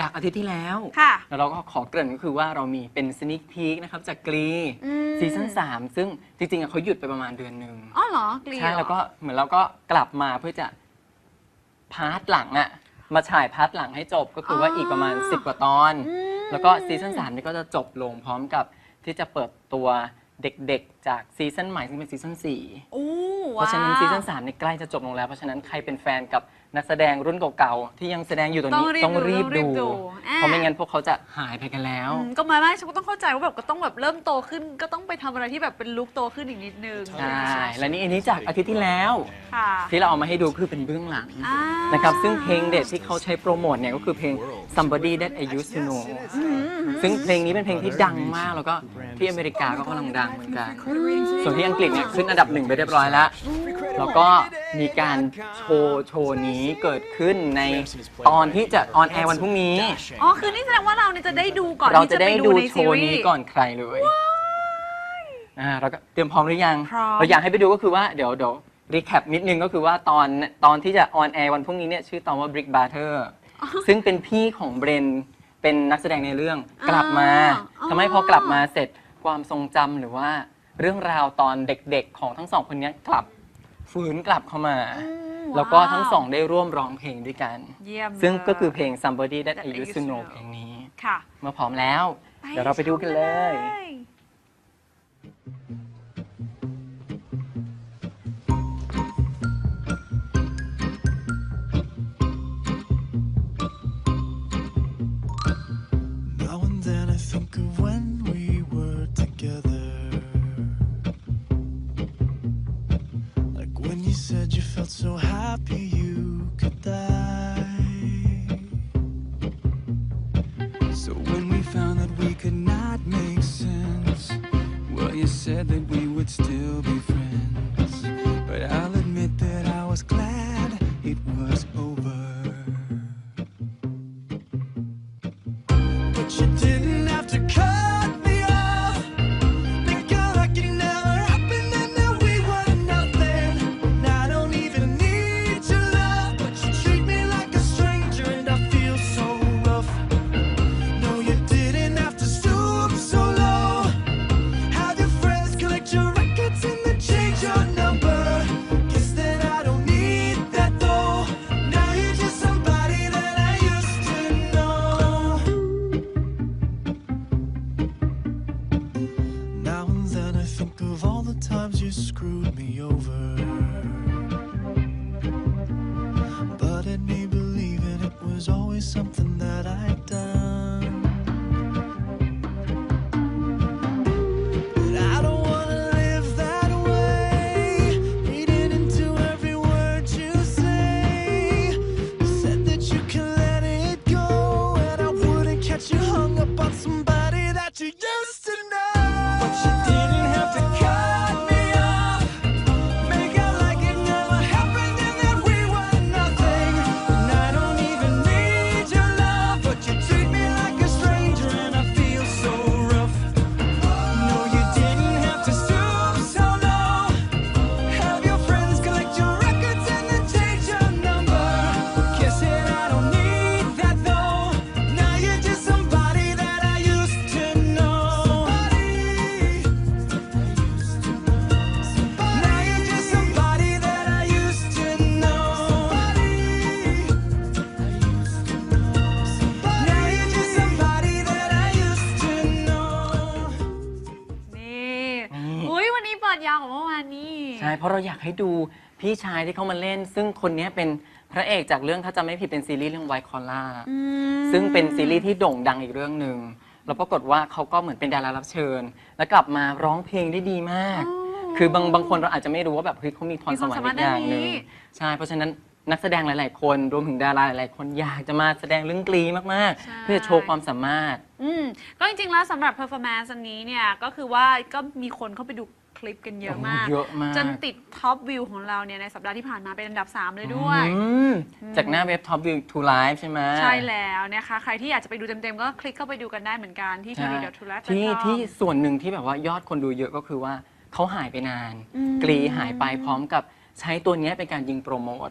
จากอาทิตย์ที่แล้ว ค่ะ แล้วเราก็ขอเกริ่นก็คือว่าเรามีเป็นสนิคพีกนะครับจากกรีอืม ซีซั่น3ซึ่งจริงๆอะเขาหยุดไปประมาณเดือนหนึ่งอ๋อเหรอกลีใช่เหรอแล้วก็เหมือนเราก็กลับมาเพื่อจะพาร์ทหลังอะมาฉายพาร์ทหลังให้จบก็คือว่าอีกประมาณ 10 กว่าตอนอืมแล้วก็ซีซั่น3นี่ก็จะจบลงพร้อมกับที่จะเปิดตัวเด็กๆ จากซีซั่นใหม่ซึ่งเป็นซีซั่น4โอ้เพราะฉะนั้นว้วซีซั่น3นี่ใกล้จะจบลงแล้ว เพราะฉะนั้นใครเป็นแฟนกับ นักแสดงรุ่นเก่าๆที่ยังแสดงอยู่ตอนนี้ต้ต้อองงรีรีบบดูดูต้องรีบดูอ่า เพราะไม่งั้นพวกเขาจะหายไปกันแล้ว อืมก็หมายว่าฉันก็ต้องเข้าใจว่าแบบก็ต้องแบบเริ่มโตขึ้น ก็ต้องไปทำอะไรที่แบบเป็นลุคโตขึ้นอีกนิดนึงใช่ และนี่อันนี้จากอาทิตย์ที่แล้ว ค่ะ ที่เราเอามาให้ดูคือเป็นเบื้องหลังอ่านะครับ ซึ่งเพลงเด็ดที่เขาใช้โปรโมทเนี่ยก็คือเพลง somebody that I used to know ซึ่งเพลงนี้เป็นเพลงที่ดังมาก แล้วก็ที่อเมริกาก็กำลังดังเหมือนกัน ส่วนที่อังกฤษเนี่ยขึ้นอันดับหนึ่งไปเรียบร้อยแล้ว แล้วก็มีการโชว์โชว์นี้เกิดขึ้นในตอนที่จะออนแอร์วันพรุ่งนี้ อ๋อ คือนี่แสดงว่าเราเนี่ยจะได้ดูก่อนเราที่จะจะได้ไปดูในโชซีว์รีนี้ส์ ก่อนใครเลยอ่าเราก็เตรียมพร้อมหรือยัง พร้อม เราอยากให้ไปดูก็คือว่าเดี๋ยวเดี๋ยวรีแคปนิดนึงก็คือว่าตอนตอนที่จะออนแอร์วันพรุ่งนี้เนี่ยชื่อตอนว่า Brick Butter ซึ่งเป็นพี่ของเบรนเป็นนักแสดงในเรื่องกลับมาอ๋อ ทำให้พอกลับมาเสร็จความทรงจำหรือว่าเรื่องราวตอนเด็กๆของทั้งสองคนเนี้ยกลับ ฟื้นกลับเข้ามาอืมแล้วก็ว้าวทั้งสองได้ร่วมร้องเพลงด้วยกัน เยี่ยมซึ่งก็ลยคือเพลง somebody that I That I used used to to know know เพลงนี้ค่ะเมื่อพร้อมแล้ว เดี๋ยวเราไปดูกันเลย said you felt so happy you could die. So when we found that we could not make sense, well, you said that we would still be friends. But I'll admit that I was glad it was over. Times you screwed me over. ดยาวกว่าเมื่อวานนี้ใช่เพราะเราอยากให้ดูพี่ชายที่เขามาเล่น ซึ่งคนนี้เป็นพระเอกจากเรื่องถ้าจำไม่ผิดเป็นซีรีส์เรื่องไวคอล่าอืมซึ่งเป็นซีรีส์ที่โด่งดังอีกเรื่องหนึ่งแล้วปรากฏว่าเขาก็เหมือนเป็นดารารับเชิญ แล้วกลับมาร้องเพลงได้ดีมาก คือบางบางคนเราอาจจะไม่รู้ว่าแบบเฮ้ยเขามีพรสวรรค์อีกอย่างหนึ่งใช่เพราะฉะนั้นนักแสดงหลาย ๆ คนรวมถึงดาราหลาย ๆ คนอยากจะมาแสดงเรื่องกรีมากๆเพื่อโชว์ความสามารถ อืมก็จริงๆแล้วสำหรับ performance อันนี้เนี่ย ก็คือว่าก็มีคนเข้าไปดู คลิปกันเยอะมากเยอะมาก จนติดท็อปวิวของเราเนี่ยในสัปดาห์ที่ผ่านมาเป็นอันดับ 3 เลยด้วย อืมจากหน้าเว็บ Top View to Live ใช่ไหมใช่แล้วนะคะ ใครที่อยากจะไปดูเต็มๆ ก็คลิกเข้าไปดูกันได้เหมือนกันที่ทีใช่วีเดอทูแลที่ที่ส่วนหนึ่งที่แบบว่ายอดคนดูเยอะก็คือว่าเขาหายไปนาน อืม กรีหายไปพร้อมกับใช้ตัวเนี้ยเป็นการยิงโปรโมท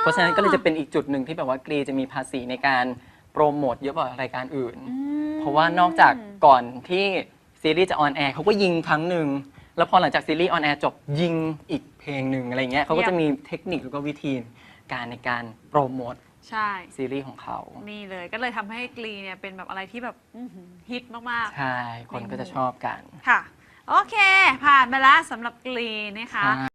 เพราะฉะนั้นก็เลยจะเป็นอีกจุดหนึ่งที่แบบว่ากรีจะมีภาษีในการโปรโมทเยอะกว่ารายการอื่น เพราะว่านอกจากก่อนที่ซีรีส์จะออนแอร์เขาก็ยิงครั้งหนึ่ง แล้วพอหลังจากซีรีส์ออนแอร์จบยิงอีกเพลงหนึ่งอะไรเงี้ยเขาก็จะมีเทคนิคแล้วก็วิธีการในการโปรโมทใช่ ซีรีส์ของเขา นี่เลยก็เลยทำให้กรีเนี่ยเป็นแบบอะไรที่แบบอื้อหือฮิตมาก ใช่ คนก็จะชอบกัน ๆ ค่ะ โอเค ผ่านไปแล้วสำหรับกรีนะคะ ใช่